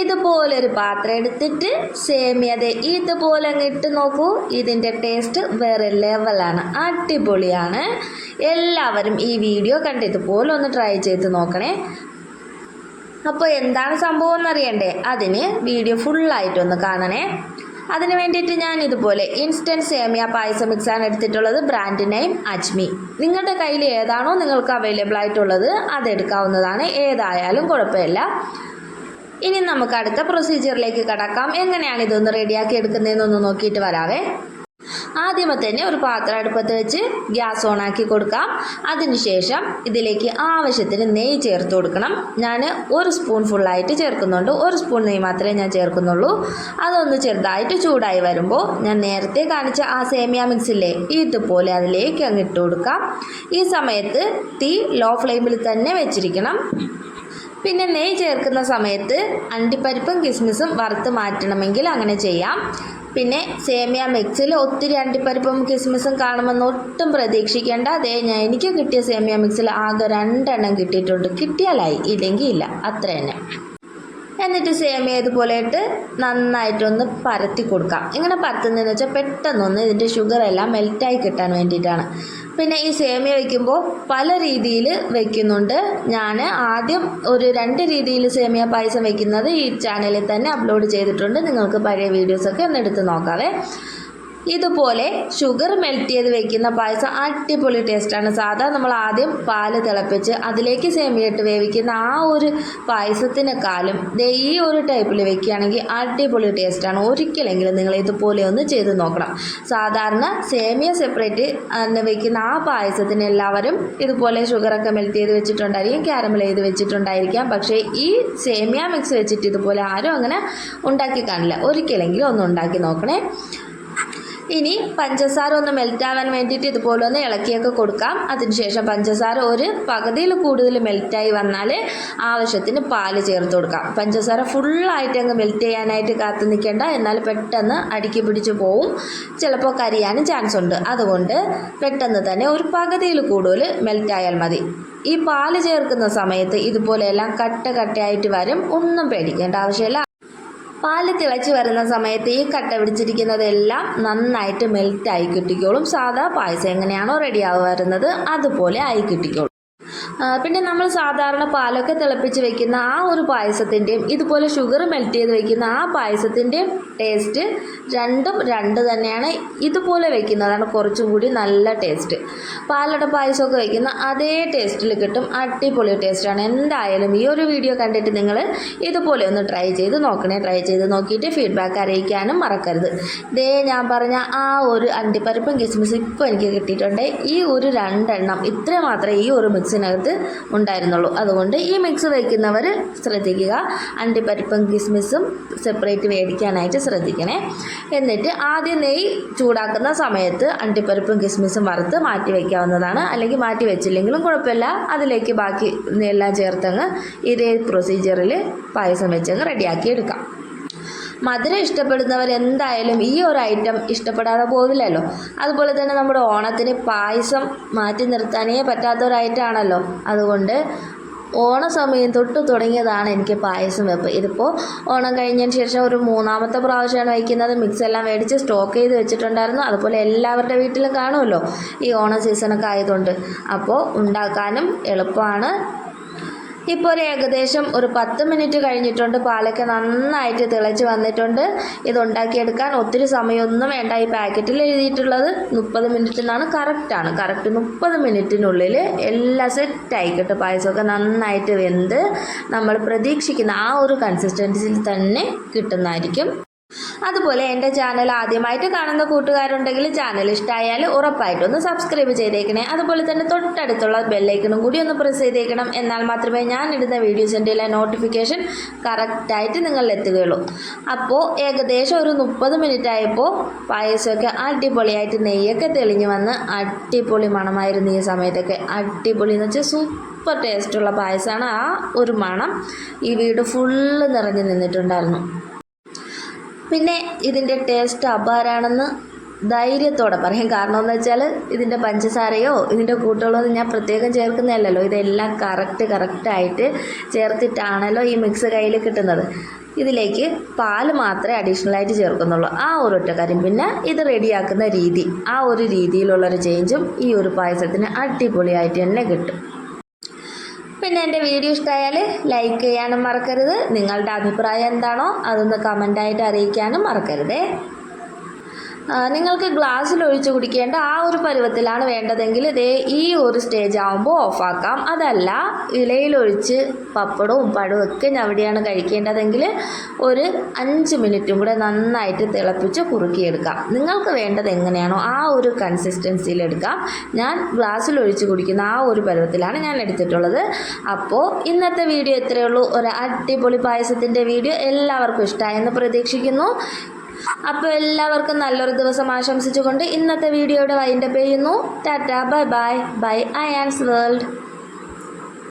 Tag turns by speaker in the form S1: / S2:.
S1: ഇതുപോലെ ഒരു പാത്രം എടുത്തിട്ട് സേമിയത് ഇതുപോലെ അങ്ങ് ഇട്ട് നോക്കൂ. ഇതിന്റെ ടേസ്റ്റ് വേറെ ലെവലാണ് അടിപൊളിയാണ്. എല്ലാവരും ഈ വീഡിയോ കണ്ട് ഇതുപോലെ ഒന്ന് ട്രൈ ചെയ്ത് നോക്കണേ. അപ്പോൾ എന്താണ് സംഭവം എന്നറിയണ്ടേ? അതിന് വീഡിയോ ഫുള്ളായിട്ടൊന്ന് കാണണേ. അതിന് വേണ്ടിയിട്ട് ഞാൻ ഇതുപോലെ ഇൻസ്റ്റന്റ് സേമിയ പായസം മിക്സാണ് എടുത്തിട്ടുള്ളത്. Brand name Ajmi. നിങ്ങളുടെ കയ്യിൽ ഏതാണോ നിങ്ങൾക്ക് അവൈലബിൾ ആയിട്ടുള്ളത് അതെടുക്കാവുന്നതാണ് ഏതായാലും കുഴപ്പമില്ല. ഇനി നമുക്ക് അടുത്ത പ്രൊസീജിയറിലേക്ക് കടക്കാം. എങ്ങനെയാണ് ഇതൊന്ന് റെഡിയാക്കി എടുക്കുന്നതെന്നൊന്ന് നോക്കിയിട്ട് വരാവേ. ആദ്യമേ തന്നെ ഒരു പാത്രം അടുപ്പത്ത് വെച്ച് ഗ്യാസ് ഓണാക്കി കൊടുക്കാം. അതിനുശേഷം ഇതിലേക്ക് ആവശ്യത്തിന് നെയ്യ് ചേർത്ത് കൊടുക്കണം. ഞാൻ ഒരു സ്പൂൺ ഫുള്ളായിട്ട് ചേർക്കുന്നുണ്ട്. ഒരു സ്പൂൺ നെയ്യ് മാത്രമേ ഞാൻ ചേർക്കുന്നുള്ളൂ. അതൊന്ന് ചെറുതായിട്ട് ചൂടായി വരുമ്പോൾ ഞാൻ നേരത്തെ കാണിച്ച ആ സേമിയ മിക്സില്ലേ ഇതുപോലെ അതിലേക്ക് അങ്ങ് ഇട്ട് കൊടുക്കാം. ഈ സമയത്ത് തീ ലോ ഫ്ലെയിമിൽ തന്നെ വെച്ചിരിക്കണം. പിന്നെ നെയ്യ് ചേർക്കുന്ന സമയത്ത് അണ്ടിപ്പരിപ്പും കിസ്മിസും വറുത്ത് മാറ്റണമെങ്കിൽ അങ്ങനെ ചെയ്യാം. പിന്നെ സേമിയ മിക്സിൽ ഒത്തിരി അണ്ടിപ്പരിപ്പും കിസ്മിസും കാണുമെന്ന് ഒട്ടും പ്രതീക്ഷിക്കേണ്ട. അതേ ഞാൻ എനിക്ക് കിട്ടിയ സേമിയ മിക്സിൽ ആകെ രണ്ടെണ്ണം കിട്ടിയിട്ടുണ്ട്. കിട്ടിയാലായി? ഇല്ലെങ്കിൽ ഇല്ല. അത്ര തന്നെ. എന്നിട്ട് സേമിയ ഇതുപോലെ ഇട്ട് നന്നായിട്ടൊന്ന് പരത്തി കൊടുക്കാം. ഇങ്ങനെ പരത്തുന്നതെന്ന് വെച്ചാൽ പെട്ടെന്നൊന്ന് ഇതിന്റെ ഷുഗർ എല്ലാം മെൽറ്റായി കിട്ടാൻ വേണ്ടിയിട്ടാണ്. പിന്നെ ഈ സേമിയ വയ്ക്കുമ്പോൾ പല രീതിയിൽ വയ്ക്കുന്നുണ്ട് ഞാൻ ആദ്യം ഒരു രണ്ട് രീതിയിൽ സേമിയ പായസം വയ്ക്കുന്നത് ഈ ചാനലിൽ തന്നെ അപ്ലോഡ് ചെയ്തിട്ടുണ്ട്. നിങ്ങൾക്ക് പഴയ വീഡിയോസൊക്കെ ഒന്ന് എടുത്ത് നോക്കാവേ. ഇതുപോലെ ഷുഗർ മെൽറ്റ് ചെയ്ത് വെക്കുന്ന പായസം അടിപൊളി ടേസ്റ്റാണ് സാധാ നമ്മൾ ആദ്യം പാൽ തിളപ്പിച്ച് അതിലേക്ക് സേമിയിട്ട് വേവിക്കുന്ന ആ ഒരു പായസത്തിനെക്കാളും ഈ ഒരു ടൈപ്പിൽ വെക്കുകയാണെങ്കിൽ അടിപൊളി ടേസ്റ്റാണ് ഒരിക്കലെങ്കിലും നിങ്ങൾ ഇതുപോലെ ഒന്ന് ചെയ്ത് നോക്കണം. സാധാരണ സേമിയ സെപ്പറേറ്റ് വെക്കുന്ന ആ പായസത്തിന് എല്ലാവരും ഇതുപോലെ ഷുഗറൊക്കെ മെൽറ്റ് ചെയ്ത് വെച്ചിട്ടുണ്ടായിരിക്കും ക്യാരമൽ ചെയ്ത് വെച്ചിട്ടുണ്ടായിരിക്കാം. പക്ഷേ ഈ സേമിയ മിക്സ് വെച്ചിട്ട് ഇതുപോലെ ആരും അങ്ങനെ ഉണ്ടാക്കി കാണില്ല. ഒരിക്കലെങ്കിലും ഒന്ന് ഉണ്ടാക്കി നോക്കണേ. ഇനി പഞ്ചസാര ഒന്ന് മെൽറ്റ് ആവാൻ വേണ്ടിയിട്ട് ഇതുപോലെ ഒന്ന് ഇളക്കിയൊക്കെ കൊടുക്കാം. അതിനുശേഷം പഞ്ചസാര ഒരു പകുതിയിൽ കൂടുതൽ മെൽറ്റായി വന്നാൽ ആവശ്യത്തിന് പാൽ ചേർത്ത് കൊടുക്കാം. പഞ്ചസാര ഫുള്ളായിട്ട് അങ്ങ് മെൽറ്റ് ചെയ്യാനായിട്ട് കാത്തു നിൽക്കേണ്ട. എന്നാൽ പെട്ടെന്ന് അടുക്കി പിടിച്ച് പോവും. ചിലപ്പോൾ കരിയാനും ചാൻസ് ഉണ്ട്. അതുകൊണ്ട് പെട്ടെന്ന് തന്നെ ഒരു പകുതിയിൽ കൂടുതൽ മെൽറ്റായാൽ മതി. ഈ പാൽ ചേർക്കുന്ന സമയത്ത് ഇതുപോലെയെല്ലാം കട്ട കട്ടയായിട്ട് വരും. ഒന്നും പേടിക്കേണ്ട ആവശ്യമില്ല. പാൽ തിളച്ച് വരുന്ന സമയത്ത് ഈ കട്ട പിടിച്ചിരിക്കുന്നതെല്ലാം നന്നായിട്ട് മെൽറ്റായി കിട്ടിക്കോളും. സാധാ പായസം എങ്ങനെയാണോ വരുന്നത് അതുപോലെ ആയി കിട്ടിക്കോളും. പിന്നെ നമ്മൾ സാധാരണ പാലൊക്കെ തിളപ്പിച്ച് വെക്കുന്ന ആ ഒരു പായസത്തിന്റെയും ഇതുപോലെ ഷുഗർ മെൽറ്റ് ചെയ്ത് വെക്കുന്ന ആ പായസത്തിന്റെയും ടേസ്റ്റ് രണ്ടും രണ്ട് തന്നെയാണ് ഇതുപോലെ വെക്കുന്നതാണ് കുറച്ചും കൂടി നല്ല ടേസ്റ്റ് പാലട പായസമൊക്കെ വെക്കുന്ന അതേ ടേസ്റ്റിൽ കിട്ടും അടിപൊളി ടേസ്റ്റാണ് എന്തായാലും ഈ ഒരു വീഡിയോ കണ്ടിട്ട് നിങ്ങൾ ഇതുപോലെ ഒന്ന് ട്രൈ ചെയ്ത് നോക്കണേ. ട്രൈ ചെയ്ത് നോക്കിയിട്ട് ഫീഡ്ബാക്ക് അറിയിക്കാനും മറക്കരുത്. ദേ ഞാൻ പറഞ്ഞ ആ ഒരു അണ്ടിപ്പരിപ്പും കിസ്മിസും ഇപ്പോൾ എനിക്ക് കിട്ടിയിട്ടുണ്ട്. ഈ ഒരു രണ്ടെണ്ണം ഇത്ര മാത്രമേ ഈ ഒരു മിക്സിനകത്ത് ഉണ്ടായിരുന്നുള്ളൂ. അതുകൊണ്ട് ഈ മിക്സ് വയ്ക്കുന്നവർ ശ്രദ്ധിക്കുക. അണ്ടിപ്പരിപ്പും കിസ്മിസും സെപ്പറേറ്റ് മേടിക്കാനായിട്ട് ശ്രദ്ധിക്കണേ. എന്നിട്ട് ആദ്യം നെയ്യ് ചൂടാക്കുന്ന സമയത്ത് അണ്ടിപ്പരിപ്പും കിസ്മിസും വറുത്ത് മാറ്റി വയ്ക്കാവുന്നതാണ് അല്ലെങ്കിൽ മാറ്റി വെച്ചില്ലെങ്കിലും കുഴപ്പമില്ല. അതിലേക്ക് ബാക്കി എല്ലാം ചേർത്തങ്ങ് ഇതേ പ്രൊസീജിയറിൽ പായസം വെച്ചങ്ങ് റെഡിയാക്കി എടുക്കാം. മധുരം ഇഷ്ടപ്പെടുന്നവർ എന്തായാലും ഈ ഒരു ഐറ്റം ഇഷ്ടപ്പെടാതെ പോകില്ലല്ലോ അതുപോലെ തന്നെ നമ്മുടെ ഓണത്തിന് പായസം മാറ്റി നിർത്താനേ പറ്റാത്ത ഒരു ഐറ്റം ആണല്ലോ. അതുകൊണ്ട് ഓണ സമയം തൊട്ട് തുടങ്ങിയതാണ് എനിക്ക് പായസം വെപ്പ്. ഇതിപ്പോൾ ഓണം കഴിഞ്ഞതിന് ശേഷം ഒരു മൂന്നാമത്തെ പ്രാവശ്യമാണ് വയ്ക്കുന്നത്. മിക്സ് എല്ലാം മേടിച്ച് സ്റ്റോക്ക് ചെയ്ത് വെച്ചിട്ടുണ്ടായിരുന്നു. അതുപോലെ എല്ലാവരുടെ വീട്ടിലും കാണുമല്ലോ ഈ ഓണ സീസണൊക്കെ ആയതുകൊണ്ട്. അപ്പോൾ ഉണ്ടാക്കാനും എളുപ്പമാണ്. ഇപ്പോൾ ഒരു ഏകദേശം ഒരു പത്ത് മിനിറ്റ് കഴിഞ്ഞിട്ടുണ്ട്. പാലൊക്കെ നന്നായിട്ട് തിളച്ച് വന്നിട്ടുണ്ട്. ഇത് ഉണ്ടാക്കിയെടുക്കാൻ ഒത്തിരി സമയമൊന്നും വേണ്ട. ഈ പാക്കറ്റിൽ എഴുതിയിട്ടുള്ളത് മുപ്പത് മിനിറ്റ് എന്നാണ് കറക്റ്റാണ് കറക്റ്റ് മുപ്പത് മിനിറ്റിനുള്ളിൽ എല്ലാ സെറ്റായി കിട്ടും. പായസമൊക്കെ നന്നായിട്ട് വെന്ത് നമ്മൾ പ്രതീക്ഷിക്കുന്ന ആ ഒരു കൺസിസ്റ്റൻസിയിൽ തന്നെ കിട്ടുന്നതായിരിക്കും. അതുപോലെ എന്റെ ചാനൽ ആദ്യമായിട്ട് കാണുന്ന കൂട്ടുകാരുണ്ടെങ്കിൽ ചാനൽ ഇഷ്ടമായാൽ ഉറപ്പായിട്ടും ഒന്ന് സബ്സ്ക്രൈബ് ചെയ്തേക്കണേ. അതുപോലെ തന്നെ തൊട്ടടുത്തുള്ള ബെല്ലൈക്കണും കൂടി ഒന്ന് പ്രസ് ചെയ്തേക്കണം. എന്നാൽ മാത്രമേ ഞാൻ ഇടുന്ന വീഡിയോസിന്റെ നോട്ടിഫിക്കേഷൻ കറക്റ്റായിട്ട് നിങ്ങളിൽ എത്തുകയുള്ളൂ. അപ്പോൾ ഏകദേശം ഒരു മുപ്പത് മിനിറ്റ് ആയപ്പോൾ പായസമൊക്കെ അടിപൊളിയായിട്ട് നെയ്യൊക്കെ തെളിഞ്ഞു വന്ന് അടിപൊളി മണമായിരുന്നു ഈ സമയത്തൊക്കെ. അടിപൊളി എന്ന് വെച്ചാൽ സൂപ്പർ ടേസ്റ്റുള്ള പായസമാണ്. ആ ഒരു മണം ഈ വീട് ഫുള്ള് നിറഞ്ഞു നിന്നിട്ടുണ്ടായിരുന്നു. പിന്നെ ഇതിന്റെ ടേസ്റ്റ് അപാരാണെന്ന് ധൈര്യത്തോടെ പറയാം. കാരണം എന്താ വെച്ചാൽ ഇതിന്റെ പഞ്ചസാരയോ ഇതിന്റെ കൂട്ടുകളോ ഞാൻ പ്രത്യേകം ചേർക്കുന്നതല്ലോ ഇതെല്ലാം കറക്റ്റ് കറക്റ്റായിട്ട് ചേർത്തിട്ടാണല്ലോ ഈ മിക്സ് കയ്യിൽ കിട്ടുന്നത്. ഇതിലേക്ക് പാൽ മാത്രമേ അഡീഷണലായിട്ട് ചേർക്കുന്നുള്ളൂ. ആ ഒരു ഒറ്റ കാര്യം. പിന്നെ ഇത് റെഡിയാക്കുന്ന രീതി. ആ ഒരു രീതിയിലുള്ളൊരു ചേഞ്ചും ഈ ഒരു പായസത്തിന് അടിപൊളിയായിട്ട് തന്നെ കിട്ടും. പിന്നെ എന്റെ വീഡിയോ ഇഷ്ടമായാൽ ലൈക്ക് ചെയ്യാനും മറക്കരുത്. നിങ്ങളുടെ അഭിപ്രായം എന്താണോ അതൊന്ന് കമന്റായിട്ട് അറിയിക്കാനും മറക്കരുതേ. നിങ്ങൾക്ക് ഗ്ലാസ്സിൽ ഒഴിച്ച് കുടിക്കേണ്ട ആ ഒരു പരുവത്തിലാണ് വേണ്ടതെങ്കിൽ ഇതേ ഈ ഒരു സ്റ്റേജ് ആകുമ്പോൾ ഓഫാക്കാം അതല്ല ഇലയിലൊഴിച്ച് പപ്പടവും പഴവും ഒക്കെ ഞവിടെയാണ് കഴിക്കേണ്ടതെങ്കിൽ ഒരു അഞ്ച് മിനിറ്റും കൂടെ നന്നായിട്ട് തിളപ്പിച്ച് കുറുക്കിയെടുക്കാം. നിങ്ങൾക്ക് വേണ്ടത് എങ്ങനെയാണോ ആ ഒരു കൺസിസ്റ്റൻസിയിൽ എടുക്കാം. ഞാൻ ഗ്ലാസ്സിൽ ഒഴിച്ച് കുടിക്കുന്ന ആ ഒരു പരുവത്തിലാണ് ഞാൻ എടുത്തിട്ടുള്ളത്. അപ്പോൾ ഇന്നത്തെ വീഡിയോ ഇത്രയേ ഉള്ളൂ. ഒരു അടിപൊളി പായസത്തിന്റെ വീഡിയോ എല്ലാവർക്കും ഇഷ്ടമായെന്ന് പ്രതീക്ഷിക്കുന്നു. അപ്പോൾ എല്ലാവർക്കും നല്ലൊരു ദിവസം ആശംസിച്ചുകൊണ്ട് ഇന്നത്തെ വീഡിയോയുടെ വൈൻഡപ്പ് ചെയ്യുന്നു. Tata bye bye. Bye I Ayaan's world